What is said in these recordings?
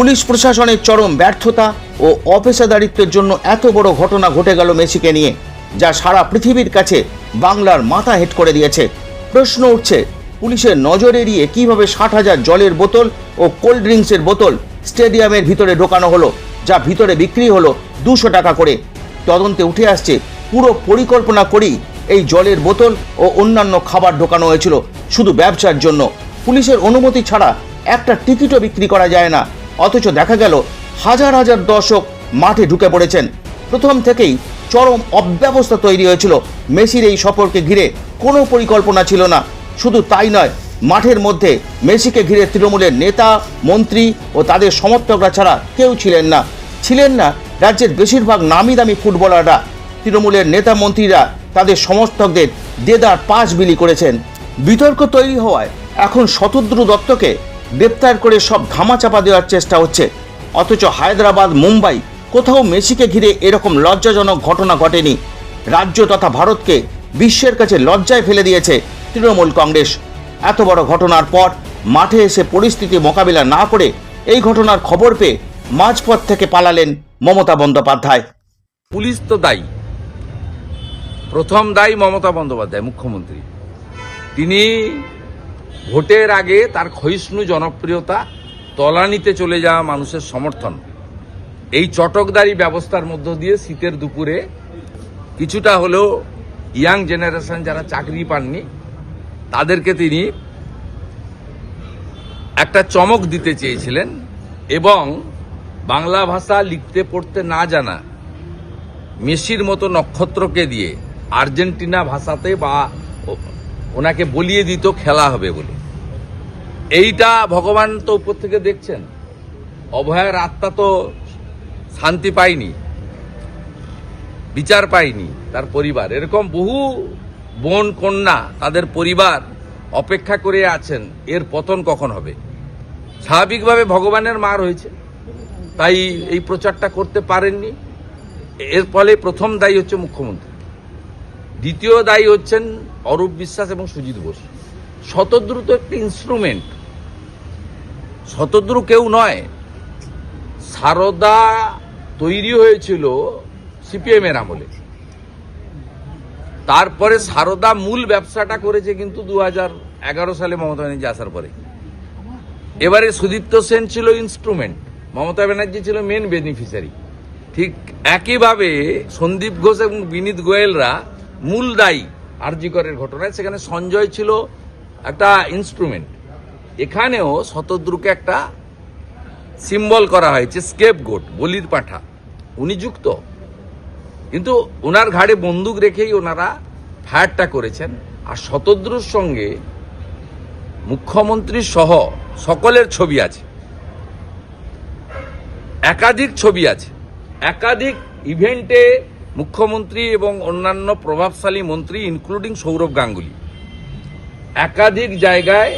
Police প্রশাসনের চরম ব্যর্থতা ও অপেশাদারিত্বের জন্য এত বড় ঘটনা ঘটে গেল মেসিকে নিয়ে, যা সারা পৃথিবীর কাছে বাংলার মাথা হেট করে দিয়েছে। প্রশ্ন উঠছে, পুলিশের নজর এড়িয়ে কীভাবে ষাট হাজার জলের বোতল ও কোল্ড ড্রিঙ্কসের বোতল স্টেডিয়ামের ভিতরে ঢোকানো হলো, যা ভিতরে বিক্রি হলো দুশো টাকা করে? তদন্তে উঠে আসছে, পুরো পরিকল্পনা করেই এই জলের বোতল ও অন্যান্য খাবার ঢোকানো হয়েছিল, শুধু ব্যবসার জন্য। পুলিশের অনুমতি ছাড়া একটা টিকিটও বিক্রি করা যায় না। অথচ দেখা গেল হাজার হাজার দর্শক মাঠে ঢুকে পড়েছেন। প্রথম থেকেই চরম অব্যবস্থা তৈরি হয়েছিল। মেসির এই সফরকে ঘিরে কোনো পরিকল্পনা ছিল না। শুধু তাই নয়, মাঠের মধ্যে মেসিকে ঘিরে তৃণমূলের নেতা, মন্ত্রী ও তাদের সমর্থকরা ছাড়া কেউ ছিলেন না। ছিলেন না রাজ্যের বেশিরভাগ নামি দামি ফুটবলাররা। তৃণমূলের নেতা, মন্ত্রীরা তাদের সমর্থকদের দেদার পাশ বিলি করেছেন। বিতর্ক তৈরি হওয়ায় এখন শতদ্রু দত্তকে গ্রেপ্তার করে সব ধামাচাপা দেওয়ার চেষ্টা হচ্ছে। অথচ হায়দ্রাবাদ, মুম্বাই কোথাও মেসিকে ঘিরে এরকম লজ্জাজনক ঘটনা ঘটেনি। রাজ্য তথা ভারতকে বিশ্বের কাছে লজ্জায় ফেলে দিয়েছে তৃণমূল কংগ্রেস। এত বড় ঘটনার পর মাঠে এসে পরিস্থিতি মোকাবিলা না করে এই ঘটনার খবর পেয়ে মাঝপথ থেকে পালালেন মমতা বন্দ্যোপাধ্যায়। পুলিশ তো দায়ী। প্রথম দায়ী মমতা বন্দ্যোপাধ্যায়, মুখ্যমন্ত্রী। তিনি ভোটের আগে তার ক্ষয়িষ্ণু জনপ্রিয়তা তলানিতে চলে যাওয়া মানুষের সমর্থন। এই চটকদারি ব্যবস্থার মধ্য দিয়ে শীতের দুপুরে কিছুটা হলেও ইয়াং জেনারেশন যারা চাকরি পাননি, তাদেরকে তিনি একটা চমক দিতে চেয়েছিলেন এবং বাংলা ভাষা লিখতে পড়তে না জানা মেসির মতো নক্ষত্রকে দিয়ে আর্জেন্টিনা ভাষাতে বা ওনাকে বলিয়ে দিত খেলা হবে বলে। এইটা ভগবান তো উপর থেকে দেখছেন। অভয়ার আত্মা তো শান্তি পায়নি, বিচার পায়নি তার পরিবার। এরকম বহু বোন কন্যা তাদের পরিবার অপেক্ষা করে আছেন, এর পতন কখন হবে? স্বাভাবিকভাবে ভগবানের মার হয়েছে, তাই এই প্রচারটা করতে পারেননি। এর ফলে প্রথম দায়ী হচ্ছে মুখ্যমন্ত্রী। দ্বিতীয় দায়ী হচ্ছেন অরূপ বিশ্বাস এবং সুজিত বোস। শতদ্রু তো একটি ইনস্ট্রুমেন্ট শতদ্রু কেউ নয়। সারদা তৈরি হয়েছিল সিপিএম এর আমলে। তারপরে সারদা মূল ব্যবসাটা করেছে কিন্তু দু সালে মমতা ব্যানার্জি আসার পরে। এবারে সুদীপ্ত সেন ছিল ইনস্ট্রুমেন্ট মমতা ব্যানার্জি ছিল মেন বেনিফিশিয়ারি ঠিক একইভাবে সন্দীপ ঘোষ এবং বিনীত গোয়েলরা মূল দায়ী আরজিকরের ঘটনায়। সেখানে সঞ্জয় ছিল একটা ইনস্ট্রুমেন্ট এখানেও শতদ্রুকে একটা সিম্বল করা হয়েছে স্কেপ গোট বলির পাঠা। উনি যুক্ত। কিন্তু ওনার ঘাড়ে বন্দুক রেখেই ওনারা ফায়ারটা করেছেন। আর শতদ্রুর সঙ্গে মুখ্যমন্ত্রী সহ সকলের ছবি আছে। একাধিক ছবি আছে। একাধিক ইভেন্টে মুখ্যমন্ত্রী এবং অন্যান্য প্রভাবশালী মন্ত্রী ইনক্লুডিং সৌরভ গাঙ্গুলি। একাধিক জায়গায়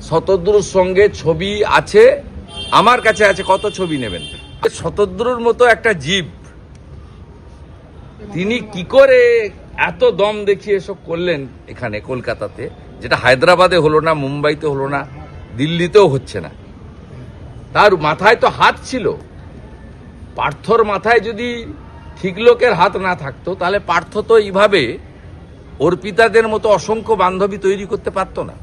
শতদ্রুর সঙ্গে ছবি আছে। আমার কাছে আছে, কত ছবি নেবেন? শতদ্রুর মতো একটা জীব। তিনি কি করে এত দম দেখিয়ে এসব করলেন এখানে, কলকাতাতে? যেটা হায়দ্রাবাদে হলো না, মুম্বাইতে হলো না, দিল্লিতেও হচ্ছে না। তার মাথায় তো হাত ছিল। পার্থর মাথায় যদি ঠিক লোকের হাত না থাকতো, তাহলে পার্থ তো এইভাবে অর্পিতাদের মতো অসংখ্য বান্ধবী তৈরি করতে পারতো না।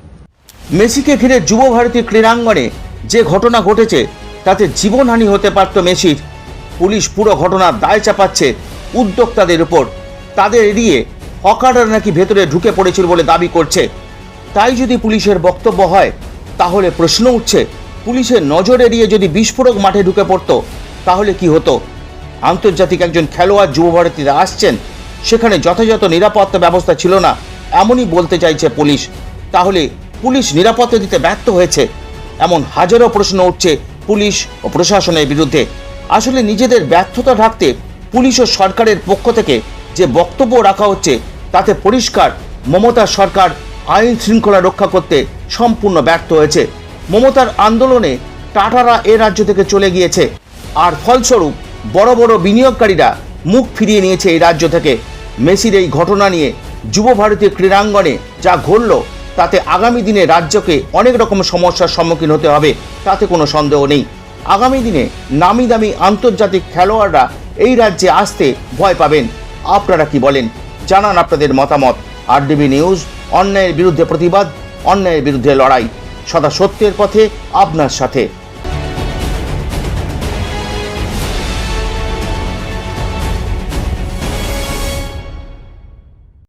মেসিকে ঘিরে যুব ভারতী ক্রীড়াঙ্গনে যে ঘটনা ঘটেছে, তাতে জীবনহানি হতে পারত মেসির। পুলিশ পুরো ঘটনার দায় চাপাচ্ছে উদ্যোক্তাদের উপর। তাদের এড়িয়ে হকাররা নাকি ভেতরে ঢুকে পড়েছিল বলে দাবি করছে। তাই যদি পুলিশের বক্তব্য হয়, তাহলে প্রশ্ন উঠছে, পুলিশের নজর এড়িয়ে যদি বিস্ফোরক মাঠে ঢুকে পড়তো তাহলে কি হতো? আন্তর্জাতিক একজন খেলোয়াড় যুব ভারতীরা আসছেন, সেখানে যথাযথ নিরাপত্তা ব্যবস্থা ছিল না, এমনই বলতে চাইছে পুলিশ। তাহলে পুলিশ নিরাপত্তা দিতে ব্যর্থ হয়েছে? এমন হাজারো প্রশ্ন উঠছে পুলিশ ও প্রশাসনের বিরুদ্ধে। আসলে নিজেদের ব্যর্থতা ঢাকতে পুলিশ ও সরকারের পক্ষ থেকে যে বক্তব্য রাখা হচ্ছে, তাতে পরিষ্কার মমতার সরকার আইন শৃঙ্খলা রক্ষা করতে সম্পূর্ণ ব্যর্থ হয়েছে। মমতার আন্দোলনে টাটারা এ রাজ্য থেকে চলে গিয়েছে। আর ফলস্বরূপ, বড় বড় বিনিয়োগকারীরা মুখ ফিরিয়ে নিয়েছে এই রাজ্য থেকে। মেসির এই ঘটনা নিয়ে যুব ভারতীয় ক্রীড়াঙ্গনে যা ঘটল, তাতে আগামী দিনে রাজ্যকে অনেক রকম সমস্যার সম্মুখীন হতে হবে, তাতে কোনো সন্দেহ নেই। আগামী দিনে নামি দামি আন্তর্জাতিক খেলোয়াড়রা এই রাজ্যে আসতে ভয় পাবেন। আপনারা কি বলেন? জানান আপনাদের মতামত। আরডিবি নিউজ, অন্যায়ের বিরুদ্ধে প্রতিবাদ, অন্যায়ের বিরুদ্ধে লড়াই। সদা সত্যের পথে, আপনার সাথে।